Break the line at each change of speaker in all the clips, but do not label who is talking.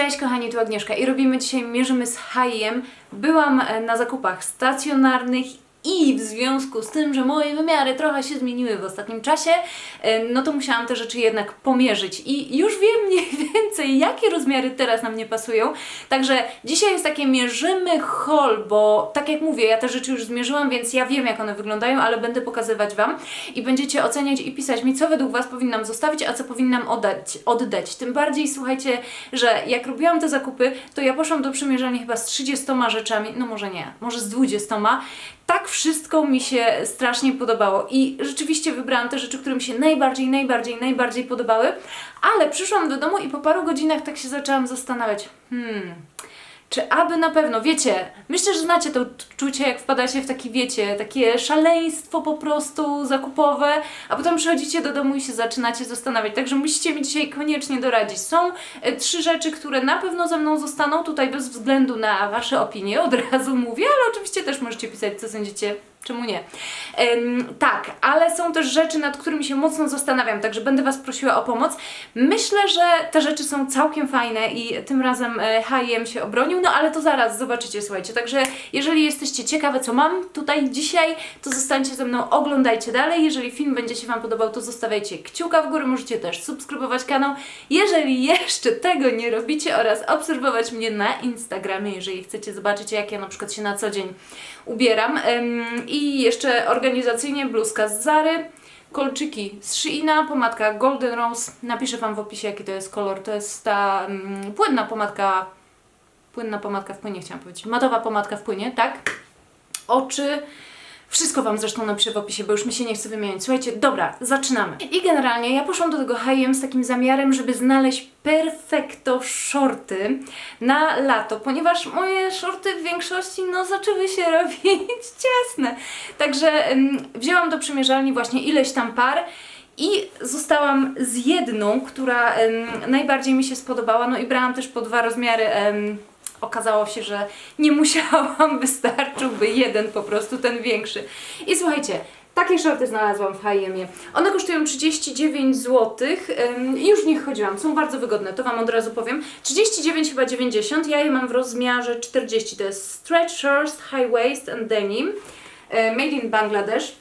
Cześć kochani, tu Agnieszka i robimy dzisiaj Mierzymy z Hajem. Byłam e, na zakupach stacjonarnych i w związku z tym, że moje wymiary trochę się zmieniły w ostatnim czasie, no to musiałam te rzeczy jednak pomierzyć i już wiem mniej więcej, jakie rozmiary teraz na mnie pasują. Także dzisiaj jest takie mierzymy haul, bo tak jak mówię, ja te rzeczy już zmierzyłam, więc ja wiem jak one wyglądają, ale będę pokazywać Wam i będziecie oceniać i pisać mi, co według Was powinnam zostawić, a co powinnam oddać. oddać. Tym bardziej słuchajcie, że jak robiłam te zakupy, to ja poszłam do przymierzania chyba z 30 rzeczami, no może nie, może z 20. Tak wszystko mi się strasznie podobało i rzeczywiście wybrałam te rzeczy, które mi się najbardziej, najbardziej, najbardziej podobały, ale przyszłam do domu i po paru godzinach tak się zaczęłam zastanawiać, hmm, czy aby na pewno, wiecie, myślę, że znacie to czucie, jak wpadacie w takie, wiecie, takie szaleństwo po prostu zakupowe, a potem przychodzicie do domu i się zaczynacie zastanawiać. Także musicie mi dzisiaj koniecznie doradzić. Są e, trzy rzeczy, które na pewno ze mną zostaną, tutaj bez względu na Wasze opinie, od razu mówię, ale oczywiście też możecie pisać, co sądzicie Czemu nie? Em, tak, ale są też rzeczy, nad którymi się mocno zastanawiam, także będę Was prosiła o pomoc. Myślę, że te rzeczy są całkiem fajne i tym razem H&M się obronił, no ale to zaraz zobaczycie, słuchajcie. Także jeżeli jesteście ciekawe, co mam tutaj dzisiaj, to zostańcie ze mną, oglądajcie dalej. Jeżeli film będzie się Wam podobał, to zostawiajcie kciuka w górę, możecie też subskrybować kanał. Jeżeli jeszcze tego nie robicie oraz obserwować mnie na Instagramie, jeżeli chcecie zobaczyć, jak ja na przykład się na co dzień ubieram. Em, I jeszcze organizacyjnie bluzka z Zary, kolczyki z Sheina, pomadka Golden Rose. Napiszę Wam w opisie, jaki to jest kolor. To jest ta mm, płynna pomadka, płynna pomadka w płynie, chciałam powiedzieć. Matowa pomadka w płynie, tak? Oczy. Wszystko Wam zresztą napiszę w opisie, bo już mi się nie chce wymieniać. Słuchajcie, dobra, zaczynamy. I generalnie ja poszłam do tego H&M z takim zamiarem, żeby znaleźć perfekto shorty na lato, ponieważ moje shorty w większości no zaczęły się robić ciasne. Także ym, wzięłam do przymierzalni właśnie ileś tam par i zostałam z jedną, która ym, najbardziej mi się spodobała, no i brałam też po dwa rozmiary ym, okazało się, że nie musiałam, wystarczyłby jeden po prostu, ten większy. I słuchajcie, takie shorty znalazłam w H&M. One kosztują 39 zł już nich chodziłam. Są bardzo wygodne, to Wam od razu powiem. 39 chyba 90, ja je mam w rozmiarze 40. To jest stretch shorts, high waist and denim. e, Made in Bangladesh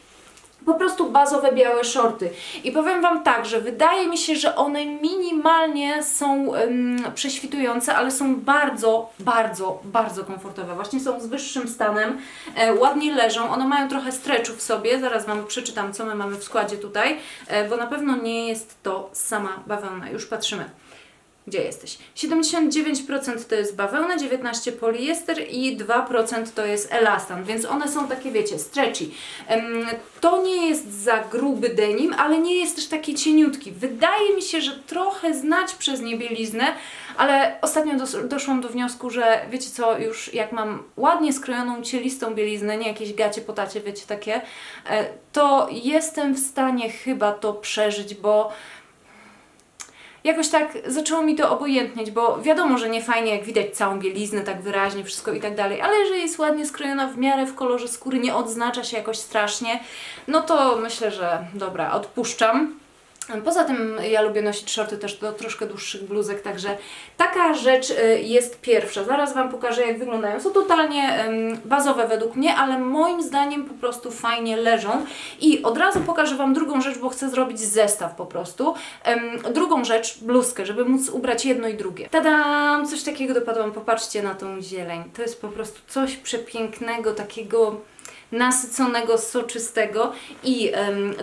po prostu bazowe białe shorty. I powiem Wam tak, że wydaje mi się, że one minimalnie są em, prześwitujące, ale są bardzo, bardzo, bardzo komfortowe. Właśnie są z wyższym stanem, e, ładnie leżą, one mają trochę stretchu w sobie. Zaraz Wam przeczytam, co my mamy w składzie tutaj, e, bo na pewno nie jest to sama bawełna. Już patrzymy. Gdzie jesteś? 79% to jest bawełna, 19% poliester i 2% to jest elastan, więc one są takie, wiecie, stretchy. To nie jest za gruby denim, ale nie jest też taki cieniutki. Wydaje mi się, że trochę znać przez nie bieliznę, ale ostatnio dos- doszłam do wniosku, że wiecie co, już jak mam ładnie skrojoną, cielistą bieliznę, nie jakieś gacie po tacie, wiecie, takie, e, to jestem w stanie chyba to przeżyć, bo jakoś tak zaczęło mi to obojętnieć, bo wiadomo, że nie fajnie jak widać całą bieliznę tak wyraźnie, wszystko i tak dalej, ale jeżeli jest ładnie skrojona w miarę w kolorze skóry, nie odznacza się jakoś strasznie, no to myślę, że dobra, odpuszczam. Poza tym ja lubię nosić shorty też do troszkę dłuższych bluzek, także taka rzecz y, jest pierwsza. Zaraz Wam pokażę jak wyglądają. Są totalnie bazowe według mnie, ale moim zdaniem po prostu fajnie leżą. I od razu pokażę Wam drugą rzecz, bo chcę zrobić zestaw po prostu. Drugą rzecz, bluzkę, żeby móc ubrać jedno i drugie. Tadam! Coś takiego dopadłam. Popatrzcie na tą zieleń. To jest po prostu coś przepięknego, takiego nasyconego, soczystego i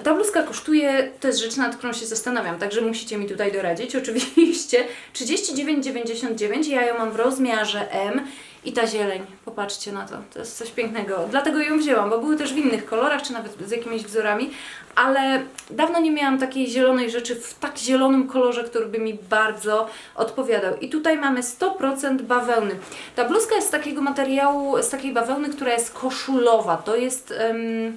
ta bluzka kosztuje, to jest rzecz nad którą się zastanawiam, także musicie mi tutaj doradzić, oczywiście 39,99, ja ją mam w rozmiarze M i ta zieleń, popatrzcie na to, to jest coś pięknego, dlatego ją wzięłam, bo były też w innych kolorach, czy nawet z jakimiś wzorami, ale dawno nie miałam takiej zielonej rzeczy w tak zielonym kolorze, który by mi bardzo odpowiadał. I tutaj mamy 100% bawełny. Ta bluzka jest z takiego materiału, z takiej bawełny, która jest koszulowa. To jest em,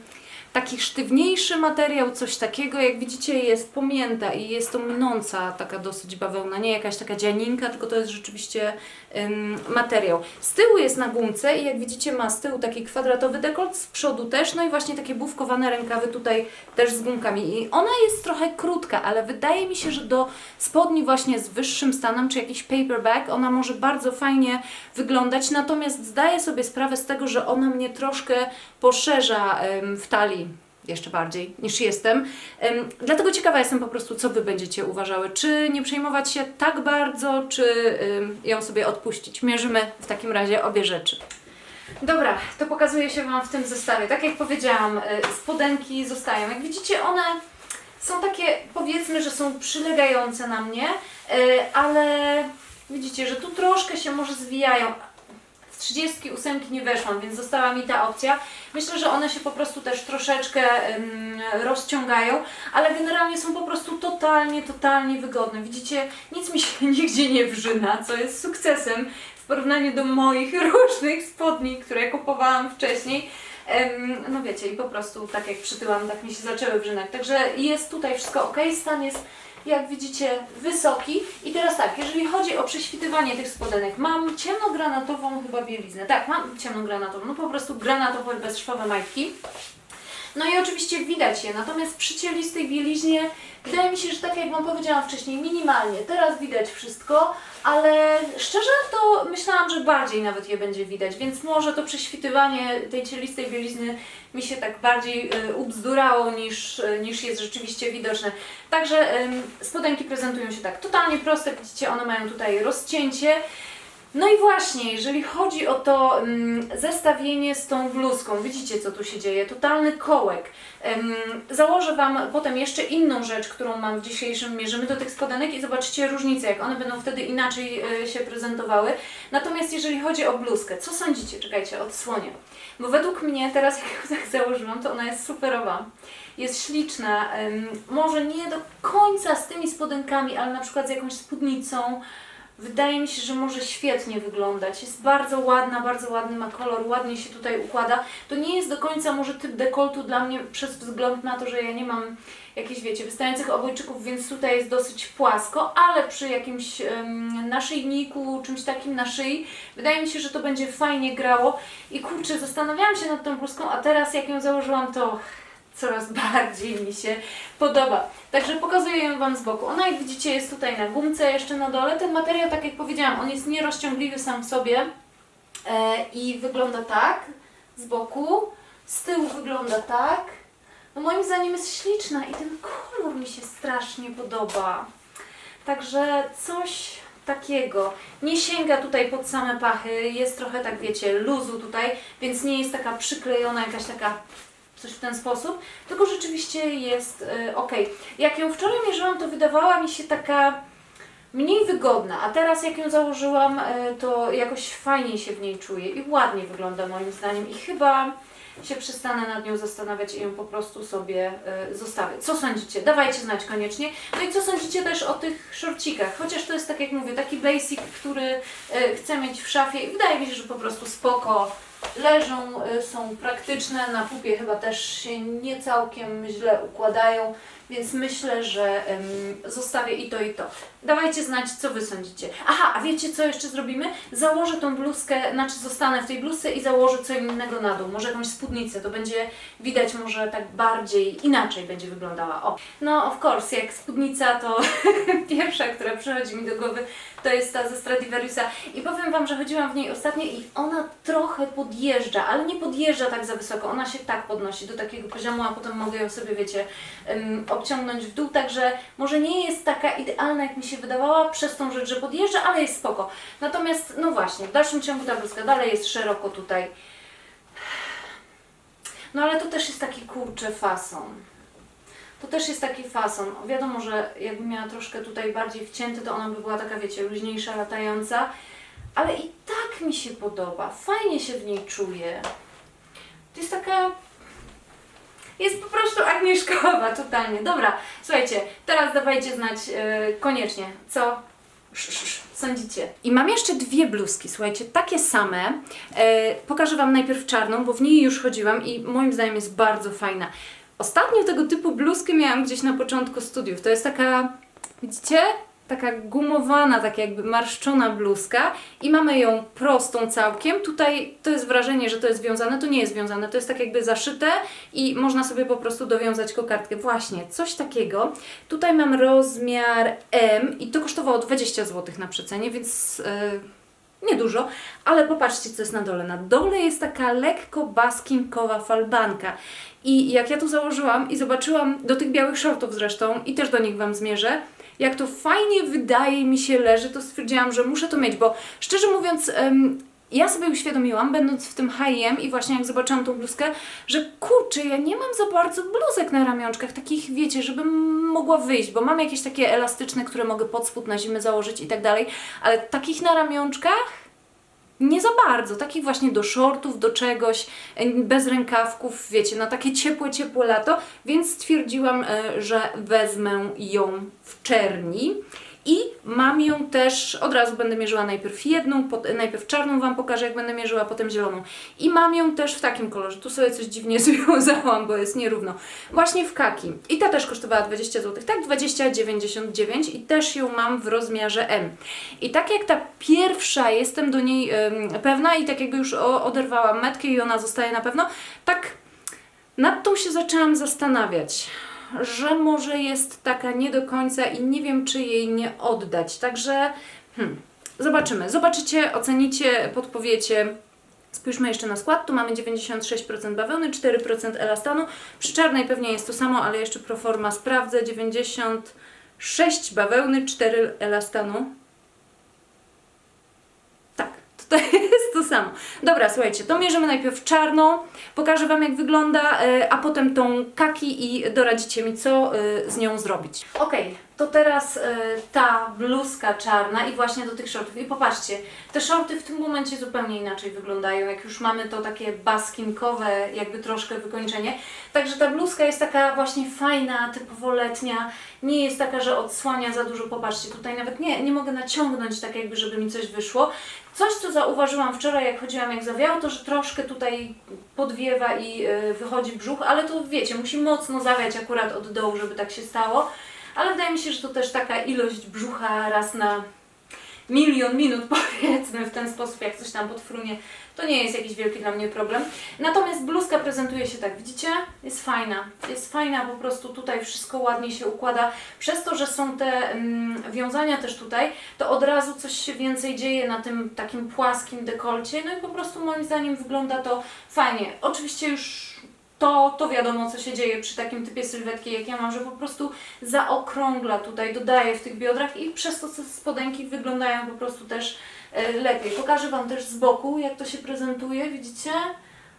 taki sztywniejszy materiał, coś takiego. Jak widzicie, jest pomięta i jest to mnąca, taka dosyć bawełna, nie jakaś taka dzianinka, tylko to jest rzeczywiście ym, materiał. Z tyłu jest na gumce i jak widzicie, ma z tyłu taki kwadratowy dekolt, z przodu też, no i właśnie takie bufkowane rękawy tutaj też z gumkami. I ona jest trochę krótka, ale wydaje mi się, że do spodni właśnie z wyższym stanem, czy jakiś paperback, ona może bardzo fajnie wyglądać, natomiast zdaję sobie sprawę z tego, że ona mnie troszkę poszerza em, w talii jeszcze bardziej niż jestem. Em, Dlatego ciekawa jestem po prostu, co Wy będziecie uważały. Czy nie przejmować się tak bardzo, czy ją sobie odpuścić. Mierzymy w takim razie obie rzeczy. Dobra, to pokazuję się Wam w tym zestawie. Tak jak powiedziałam, y, spodenki zostają. Jak widzicie, one są takie, powiedzmy, że są przylegające na mnie, y, ale widzicie, że tu troszkę się może zwijają. W 38 nie weszłam, więc została mi ta opcja. Myślę, że one się po prostu też troszeczkę rozciągają, ale generalnie są po prostu totalnie, totalnie wygodne. Widzicie, nic mi się nigdzie nie wrzyna, co jest sukcesem w porównaniu do moich różnych spodni, które kupowałam wcześniej. No wiecie, i po prostu tak jak przytyłam, tak mi się zaczęły wrzynać. Także jest tutaj wszystko ok, stan jest jak widzicie wysoki. I teraz tak, jeżeli chodzi o prześwitywanie tych spodenek, mam ciemnogranatową chyba bieliznę. Tak, mam ciemnogranatową, no po prostu granatowe bezszwowe majtki. No i oczywiście widać je, natomiast przy cielistej bieliźnie wydaje mi się, że tak jak Wam powiedziałam wcześniej, minimalnie. Teraz widać wszystko, ale szczerze to myślałam, że bardziej nawet je będzie widać, więc może to prześwitywanie tej cielistej bielizny mi się tak bardziej y, ubzdurało niż, y, niż jest rzeczywiście widoczne. Także ym, spodenki prezentują się tak totalnie proste, widzicie, one mają tutaj rozcięcie. No i właśnie, jeżeli chodzi o to mm, zestawienie z tą bluzką, widzicie co tu się dzieje, totalny kołek. Ym, założę Wam potem jeszcze inną rzecz, którą mam w dzisiejszym mierzymy do tych spodenek i zobaczycie różnicę, jak one będą wtedy inaczej y, się prezentowały. Natomiast jeżeli chodzi o bluzkę, co sądzicie? Czekajcie, odsłonię. Bo według mnie, teraz jak ją tak założyłam, to ona jest superowa. Jest śliczna, ym, może nie do końca z tymi spodenkami, ale na przykład z jakąś spódnicą. Wydaje mi się, że może świetnie wyglądać. Jest bardzo ładna, bardzo ładny ma kolor, ładnie się tutaj układa. To nie jest do końca może typ dekoltu dla mnie przez wzgląd na to, że ja nie mam jakichś, wiecie, wystających obojczyków, więc tutaj jest dosyć płasko, ale przy jakimś naszyjniku, czymś takim na szyi, wydaje mi się, że to będzie fajnie grało. I kurczę, zastanawiałam się nad tą bluzką, a teraz jak ją założyłam, to coraz bardziej mi się podoba. Także pokazuję ją Wam z boku. Ona jak widzicie jest tutaj na gumce jeszcze na dole. Ten materiał, tak jak powiedziałam, on jest nierozciągliwy sam w sobie e, i wygląda tak z boku. Z tyłu wygląda tak. No moim zdaniem jest śliczna i ten kolor mi się strasznie podoba. Także coś takiego. Nie sięga tutaj pod same pachy, jest trochę tak wiecie, luzu tutaj, więc nie jest taka przyklejona, jakaś taka coś w ten sposób, tylko rzeczywiście jest y, ok. Jak ją wczoraj mierzyłam, to wydawała mi się taka mniej wygodna, a teraz jak ją założyłam, y, to jakoś fajniej się w niej czuję i ładnie wygląda moim zdaniem i chyba się przestanę nad nią zastanawiać i ją po prostu sobie y, zostawię. Co sądzicie? Dawajcie znać koniecznie. No i co sądzicie też o tych szorcikach? Chociaż to jest tak jak mówię, taki basic, który chcę mieć w szafie i wydaje mi się, że po prostu spoko leżą, y, są praktyczne, na pupie chyba też się nie całkiem źle układają, więc myślę, że zostawię i to i to. Dawajcie znać, co Wy sądzicie. Aha, a wiecie co jeszcze zrobimy? Założę tą bluzkę, znaczy zostanę w tej bluzce i założę co innego na dół, może jakąś spódnicę, to będzie widać może tak bardziej, inaczej będzie wyglądała. O, no of course, jak spódnica to pierwsza, która przychodzi mi do głowy, to jest ta ze Stradivariusa i powiem Wam, że chodziłam w niej ostatnio i ona trochę podjeżdża, ale nie podjeżdża tak za wysoko, ona się tak podnosi do takiego poziomu, a potem mogę ją sobie, wiecie, um, obciągnąć w dół, także może nie jest taka idealna, jak mi się wydawała, przez tą rzecz, że podjeżdża, ale jest spoko. Natomiast, no właśnie, w dalszym ciągu ta bluzka dalej jest szeroko tutaj. No ale to też jest taki kurczy fason. To też jest taki fason. Wiadomo, że jakbym miała troszkę tutaj bardziej wcięty, to ona by była taka, wiecie, luźniejsza, latająca. Ale i tak mi się podoba. Fajnie się w niej czuję. To jest taka... Jest po prostu agnieszkowa totalnie. Dobra, słuchajcie, teraz dawajcie znać yy, koniecznie, co sądzicie? I mam jeszcze dwie bluzki, słuchajcie, takie same. E, pokażę Wam najpierw czarną, bo w niej już chodziłam i moim zdaniem jest bardzo fajna. Ostatnio tego typu bluzkę miałam gdzieś na początku studiów. To jest taka, widzicie? Taka gumowana, tak jakby marszczona bluzka i mamy ją prostą całkiem. Tutaj to jest wrażenie, że to jest wiązane, to nie jest wiązane, to jest tak jakby zaszyte i można sobie po prostu dowiązać kokardkę. Właśnie, coś takiego. Tutaj mam rozmiar M i to kosztowało 20 zł na przecenie, więc yy, niedużo, ale popatrzcie co jest na dole. Na dole jest taka lekko baskinkowa falbanka. I jak ja tu założyłam i zobaczyłam do tych białych shortów zresztą i też do nich Wam zmierzę, jak to fajnie wydaje mi się leży, to stwierdziłam, że muszę to mieć, bo szczerze mówiąc, ja sobie uświadomiłam, będąc w tym H&M i właśnie jak zobaczyłam tą bluzkę, że kurczę, ja nie mam za bardzo bluzek na ramionczkach, takich wiecie, żebym mogła wyjść, bo mam jakieś takie elastyczne, które mogę pod spód na zimę założyć i tak dalej, ale takich na ramionczkach nie za bardzo, takich właśnie do shortów, do czegoś, bez rękawków, wiecie, na takie ciepłe, ciepłe lato, więc stwierdziłam, e, że wezmę ją w czerni. I mam ją też, od razu będę mierzyła najpierw jedną, pot, najpierw czarną Wam pokażę, jak będę mierzyła, potem zieloną. I mam ją też w takim kolorze. Tu sobie coś dziwnie związałam, bo jest nierówno. Właśnie w kaki. I ta też kosztowała 20 zł, tak? 20,99 i też ją mam w rozmiarze M. I tak jak ta pierwsza, jestem do niej pewna i tak jakby już o, oderwałam metkę i ona zostaje na pewno, tak nad tą się zaczęłam zastanawiać, że może jest taka nie do końca i nie wiem, czy jej nie oddać. Także hmm, zobaczymy. Zobaczycie, ocenicie, podpowiecie. Spójrzmy jeszcze na skład. Tu mamy 96% bawełny, 4% elastanu. Przy czarnej pewnie jest to samo, ale jeszcze pro forma sprawdzę. 96 bawełny, 4 elastanu. Tutaj jest to samo. Dobra, słuchajcie, to mierzymy najpierw czarną, pokażę Wam jak wygląda, e, a potem tą kaki i doradzicie mi, co e, z nią zrobić. Ok, to teraz e, ta bluzka czarna i właśnie do tych shortów. I popatrzcie, te shorty w tym momencie zupełnie inaczej wyglądają, jak już mamy to takie baskinkowe, jakby troszkę wykończenie. Także ta bluzka jest taka właśnie fajna, typowo letnia, nie jest taka, że odsłania za dużo. Popatrzcie, tutaj nawet nie, nie mogę naciągnąć tak jakby, żeby mi coś wyszło. Coś, co zauważyłam wczoraj, jak chodziłam, jak zawiało, to że troszkę tutaj podwiewa i y, wychodzi brzuch, ale to wiecie, musi mocno zawiać akurat od dołu, żeby tak się stało. Ale wydaje mi się, że to też taka ilość brzucha raz na milion minut, powiedzmy, w ten sposób, jak coś tam podfrunie, to nie jest jakiś wielki dla mnie problem. Natomiast bluzka prezentuje się tak, widzicie? Jest fajna. Jest fajna, po prostu tutaj wszystko ładnie się układa. Przez to, że są te mm, wiązania też tutaj, to od razu coś się więcej dzieje na tym takim płaskim dekolcie, no i po prostu moim zdaniem wygląda to fajnie. Oczywiście już to, to wiadomo, co się dzieje przy takim typie sylwetki, jak ja mam, że po prostu zaokrągla tutaj, dodaję w tych biodrach i przez to spodenki wyglądają po prostu też e, lepiej. Pokażę Wam też z boku, jak to się prezentuje, widzicie?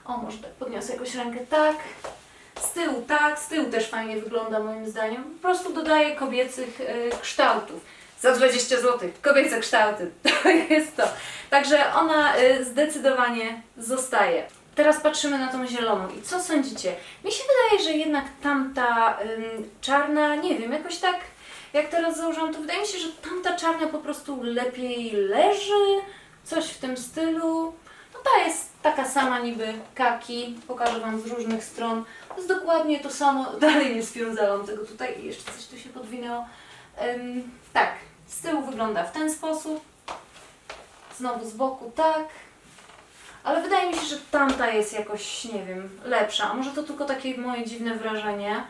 O, może tak podniosę jakoś rękę, tak. Z tyłu, tak, z tyłu też fajnie wygląda moim zdaniem. Po prostu dodaję kobiecych e, kształtów. Za 20 zł. Kobiece kształty. To jest to. Także ona e, zdecydowanie zostaje. Teraz patrzymy na tą zieloną i co sądzicie? Mi się wydaje, że jednak tamta ym, czarna, nie wiem, jakoś tak jak teraz założyłam, to wydaje mi się, że tamta czarna po prostu lepiej leży, coś w tym stylu. No ta jest taka sama niby kaki, pokażę Wam z różnych stron. To jest dokładnie to samo, dalej nie swiązałam tego tutaj i jeszcze coś tu się podwinęło. Ym, tak, z tyłu wygląda w ten sposób, znowu z boku tak. Ale wydaje mi się, że tamta jest jakoś, nie wiem, lepsza. A może to tylko takie moje dziwne wrażenie.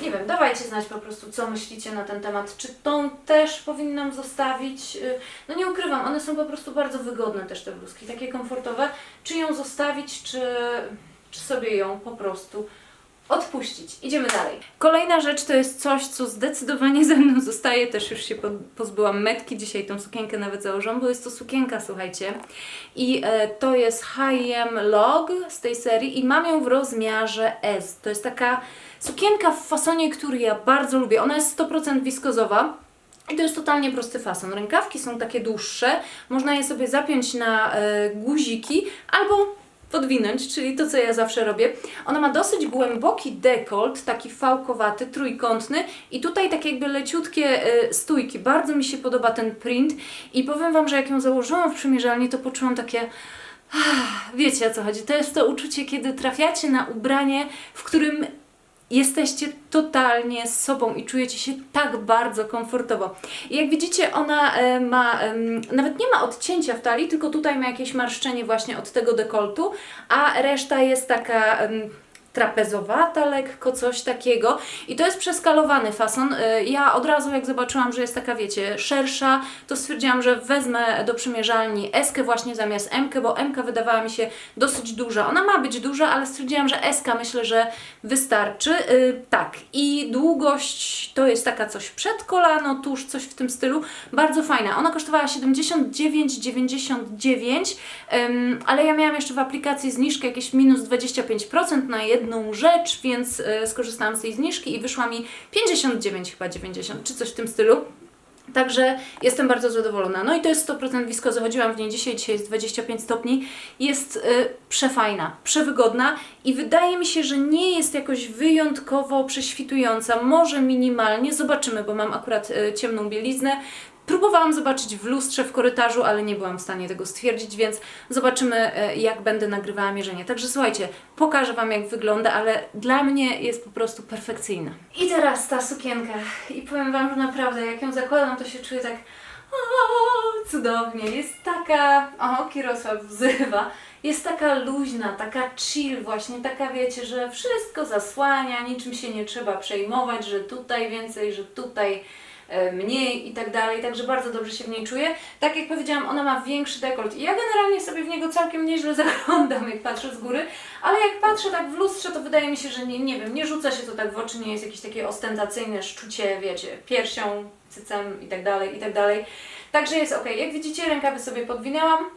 Nie wiem, dawajcie znać po prostu, co myślicie na ten temat. Czy tą też powinnam zostawić? Y, No nie ukrywam, one są po prostu bardzo wygodne też te bluzki, takie komfortowe. Czy ją zostawić, czy, czy sobie ją po prostu odpuścić. Idziemy dalej. Kolejna rzecz to jest coś, co zdecydowanie ze mną zostaje. Też już się po- pozbyłam metki. Dzisiaj tą sukienkę nawet założyłam, bo jest to sukienka, słuchajcie. I e, to jest H&M Log z tej serii i mam ją w rozmiarze S. To jest taka sukienka w fasonie, który ja bardzo lubię. Ona jest 100% wiskozowa. I to jest totalnie prosty fason. Rękawki są takie dłuższe, można je sobie zapiąć na e, guziki albo podwinąć, czyli to, co ja zawsze robię. Ona ma dosyć głęboki dekolt, taki fałkowaty, trójkątny i tutaj tak jakby leciutkie y, stójki. Bardzo mi się podoba ten print i powiem Wam, że jak ją założyłam w przymierzalni, to poczułam takie... ah, Wiecie o co chodzi? To jest to uczucie, kiedy trafiacie na ubranie, w którym jesteście totalnie z sobą i czujecie się tak bardzo komfortowo. I jak widzicie, ona e, ma, nawet nie ma odcięcia w talii, tylko tutaj ma jakieś marszczenie właśnie od tego dekoltu, a reszta jest taka trapezowata lekko, coś takiego. I to jest przeskalowany fason. E, Ja od razu jak zobaczyłam, że jest taka, wiecie, szersza, to stwierdziłam, że wezmę do przymierzalni Eskę właśnie zamiast Mkę, bo Mka wydawała mi się dosyć duża. Ona ma być duża, ale stwierdziłam, że Eska myślę, że wystarczy. Yy, tak, i długość to jest taka coś przed kolano, tuż coś w tym stylu. Bardzo fajna. Ona kosztowała 79,99, ym, ale ja miałam jeszcze w aplikacji zniżkę jakieś minus 25% na jedną rzecz, więc y, skorzystałam z tej zniżki i wyszła mi 59 chyba 90, czy coś w tym stylu. Także jestem bardzo zadowolona. No i to jest 100% wiskozy. Chodziłam w niej dzisiaj, dzisiaj jest 25 stopni. Jest y, przefajna, przewygodna i wydaje mi się, że nie jest jakoś wyjątkowo prześwitująca. Może minimalnie, zobaczymy, bo mam akurat y, ciemną bieliznę. Próbowałam zobaczyć w lustrze w korytarzu, ale nie byłam w stanie tego stwierdzić, więc zobaczymy, e, jak będę nagrywała mierzenie. Także słuchajcie, pokażę Wam, jak wygląda, ale dla mnie jest po prostu perfekcyjna. I teraz ta sukienka. I powiem Wam, że naprawdę, jak ją zakładam, to się czuję tak o, cudownie. Jest taka, o, Kirosław wzywa, jest taka luźna, taka chill właśnie, taka wiecie, że wszystko zasłania, niczym się nie trzeba przejmować, że tutaj więcej, że tutaj mniej i tak dalej, także bardzo dobrze się w niej czuję. Tak jak powiedziałam, ona ma większy dekolt i ja generalnie sobie w niego całkiem nieźle zaglądam, jak patrzę z góry, ale jak patrzę tak w lustrze, to wydaje mi się, że nie, nie wiem, nie rzuca się to tak w oczy, nie jest jakieś takie ostentacyjne szczucie, wiecie, piersią, cycem i tak dalej, i tak dalej. Także jest ok. Jak widzicie, rękawy sobie podwinęłam.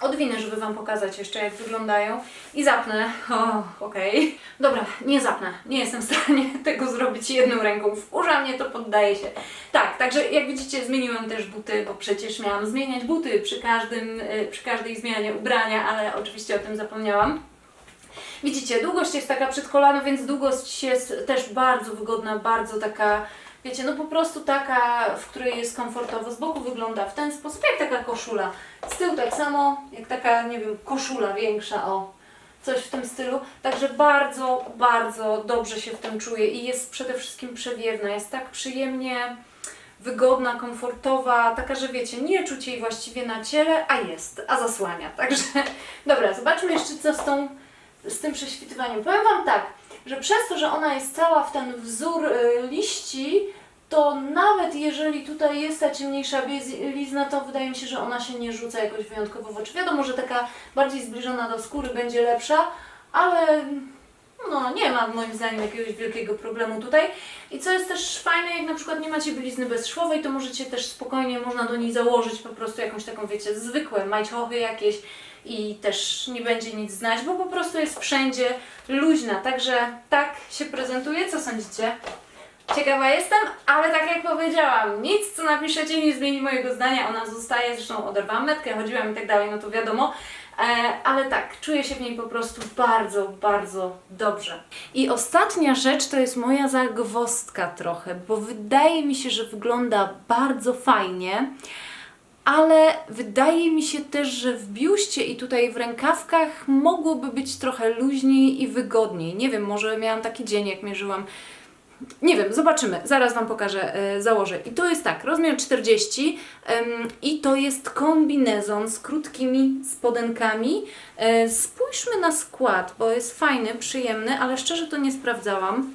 Odwinę, żeby Wam pokazać jeszcze, jak wyglądają. I zapnę. O, okej. Dobra, nie zapnę. Nie jestem w stanie tego zrobić jedną ręką. Wkurza mnie to, poddaję się. Tak, także jak widzicie, zmieniłam też buty, bo przecież miałam zmieniać buty przy, każdym, y, przy każdej zmianie ubrania, ale oczywiście o tym zapomniałam. Widzicie, długość jest taka przed kolano, więc długość jest też bardzo wygodna, bardzo taka, wiecie, no po prostu taka, w której jest komfortowo. Z boku wygląda w ten sposób, jak taka koszula. Z tyłu tak samo, jak taka, nie wiem, koszula większa, o, coś w tym stylu. Także bardzo, bardzo dobrze się w tym czuję i jest przede wszystkim przewiewna, jest tak przyjemnie wygodna, komfortowa, taka, że wiecie, nie czuć jej właściwie na ciele, a jest, a zasłania. Także, dobra, zobaczmy jeszcze co z tą z tym prześwitywaniem. Powiem Wam tak, że przez to, że ona jest cała w ten wzór y, liści, to nawet jeżeli tutaj jest ta ciemniejsza bielizna, to wydaje mi się, że ona się nie rzuca jakoś wyjątkowo w oczy. Wiadomo, że taka bardziej zbliżona do skóry będzie lepsza, ale no nie ma moim zdaniem jakiegoś wielkiego problemu tutaj. I co jest też fajne, jak na przykład nie macie bielizny bezszwowej, to możecie też spokojnie, można do niej założyć po prostu jakąś taką, wiecie, zwykłe majciochy jakieś i też nie będzie nic znać, bo po prostu jest wszędzie luźna. Także tak się prezentuje. Co sądzicie? Ciekawa jestem, ale tak jak powiedziałam, nic co napiszecie nie zmieni mojego zdania, ona zostaje, zresztą oderwałam metkę, chodziłam i tak dalej, no to wiadomo, e, ale tak, czuję się w niej po prostu bardzo, bardzo dobrze. I ostatnia rzecz to jest moja zagwozdka trochę, bo wydaje mi się, że wygląda bardzo fajnie, ale wydaje mi się też, że w biuście i tutaj w rękawkach mogłoby być trochę luźniej i wygodniej. Nie wiem, może miałam taki dzień, jak mierzyłam nie wiem, zobaczymy. Zaraz Wam pokażę, e, założę. I to jest tak, rozmiar 40 em, i to jest kombinezon z krótkimi spodenkami. E, spójrzmy na skład, bo jest fajny, przyjemny, ale szczerze to nie sprawdzałam.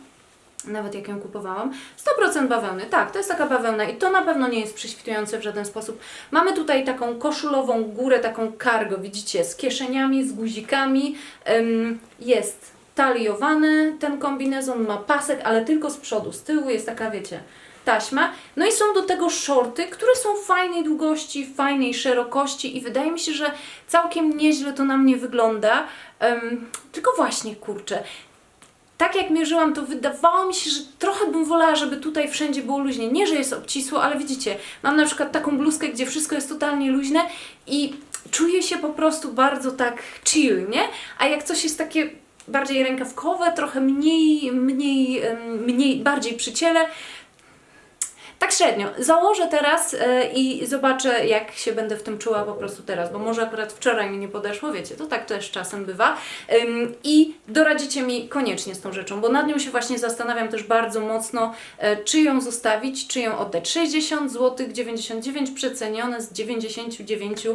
Nawet jak ją kupowałam. 100% bawełny, tak, to jest taka bawełna i to na pewno nie jest prześwitujące w żaden sposób. Mamy tutaj taką koszulową górę, taką cargo, widzicie, z kieszeniami, z guzikami. Jest taliowany ten kombinezon, ma pasek, ale tylko z przodu, z tyłu jest taka, wiecie, taśma. No i są do tego shorty, które są fajnej długości, fajnej szerokości i wydaje mi się, że całkiem nieźle to na mnie wygląda. Em, tylko właśnie, kurczę, tak jak mierzyłam, to wydawało mi się, że trochę bym wolała, żeby tutaj wszędzie było luźnie. Nie, że jest obcisło, ale widzicie, mam na przykład taką bluzkę, gdzie wszystko jest totalnie luźne i czuje się po prostu bardzo tak chill, nie? A jak coś jest takie bardziej rękawkowe, trochę mniej, mniej, mniej bardziej przy ciele, tak średnio. Założę teraz e, i zobaczę, jak się będę w tym czuła po prostu teraz, bo może akurat wczoraj mi nie podeszło, wiecie, to tak też czasem bywa. I doradzicie mi koniecznie z tą rzeczą, bo nad nią się właśnie zastanawiam też bardzo mocno, e, czy ją zostawić, czy ją oddać. 60 zł 99 przecenione z 99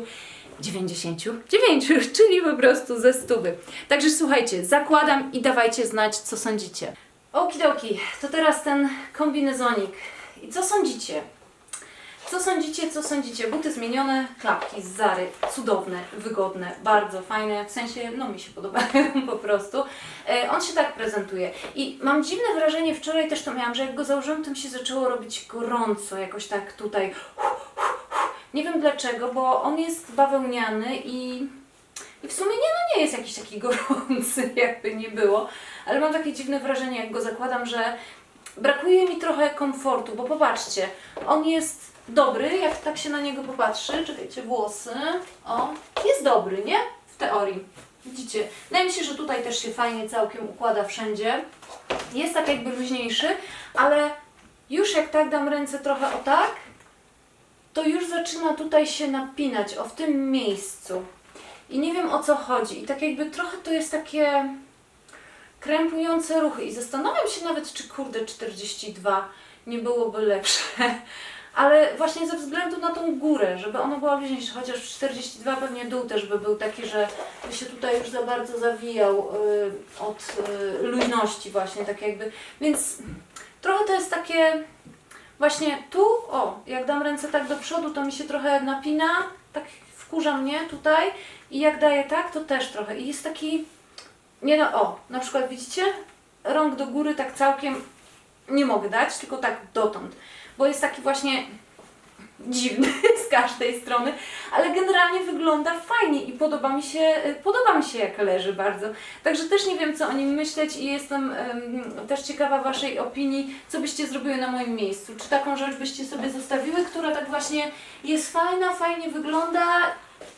99, czyli po prostu ze stówy. Także słuchajcie, zakładam i dawajcie znać, co sądzicie. Okidoki, to teraz ten kombinezonik. I co sądzicie? Co sądzicie, co sądzicie? Buty zmienione, klapki z Zary, cudowne, wygodne, bardzo fajne, w sensie, no mi się podobają po prostu. E, on się tak prezentuje. I mam dziwne wrażenie, wczoraj też to miałam, że jak go założyłam, to mi się zaczęło robić gorąco, jakoś tak tutaj. Nie wiem dlaczego, bo on jest bawełniany i, i w sumie nie, no nie jest jakiś taki gorący, jakby nie było, ale mam takie dziwne wrażenie, jak go zakładam, że brakuje mi trochę komfortu, bo popatrzcie, on jest dobry, jak tak się na niego popatrzy, czekajcie, włosy, o, jest dobry, nie? W teorii. Widzicie, wydaje mi się, że tutaj też się fajnie całkiem układa wszędzie. Jest tak jakby luźniejszy, ale już jak tak dam ręce trochę o tak, to już zaczyna tutaj się napinać, o w tym miejscu. I nie wiem o co chodzi. I tak jakby trochę to jest takie krępujące ruchy. I zastanawiam się nawet, czy kurde 42 nie byłoby lepsze. Ale właśnie ze względu na tą górę, żeby ona była luźniejsza, chociaż 42 pewnie dół też by był taki, że by się tutaj już za bardzo zawijał y, od y, luźności właśnie, tak jakby. Więc trochę to jest takie właśnie tu, o, jak dam ręce tak do przodu, to mi się trochę napina, tak wkurza mnie tutaj i jak daję tak, to też trochę. I jest taki, nie no, o, na przykład widzicie, rąk do góry tak całkiem nie mogę dać, tylko tak dotąd, bo jest taki właśnie dziwny z każdej strony, ale generalnie wygląda fajnie i podoba mi się, podoba mi się jak leży bardzo. Także też nie wiem co o nim myśleć i jestem em, też ciekawa Waszej opinii, co byście zrobiły na moim miejscu. Czy taką rzecz byście sobie zostawiły, która tak właśnie jest fajna, fajnie wygląda,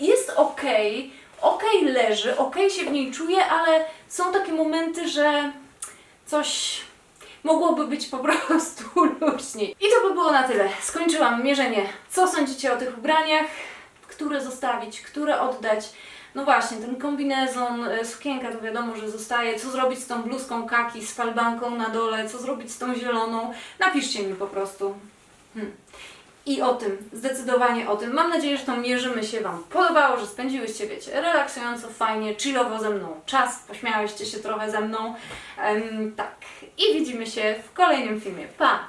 jest okej, okej leży, okej się w niej czuję, ale są takie momenty, że coś mogłoby być po prostu luźniej. I to by było na tyle. Skończyłam mierzenie. Co sądzicie o tych ubraniach? Które zostawić, które oddać? No właśnie, ten kombinezon, e, sukienka to wiadomo, że zostaje. Co zrobić z tą bluzką kaki, z falbanką na dole? Co zrobić z tą zieloną? Napiszcie mi po prostu. Hmm. I o tym, zdecydowanie o tym. Mam nadzieję, że to mierzymy się Wam podobało, że spędziłyście, wiecie, relaksująco, fajnie, chillowo ze mną czas, pośmiałyście się trochę ze mną. Em, tak. I widzimy się w kolejnym filmie. Pa!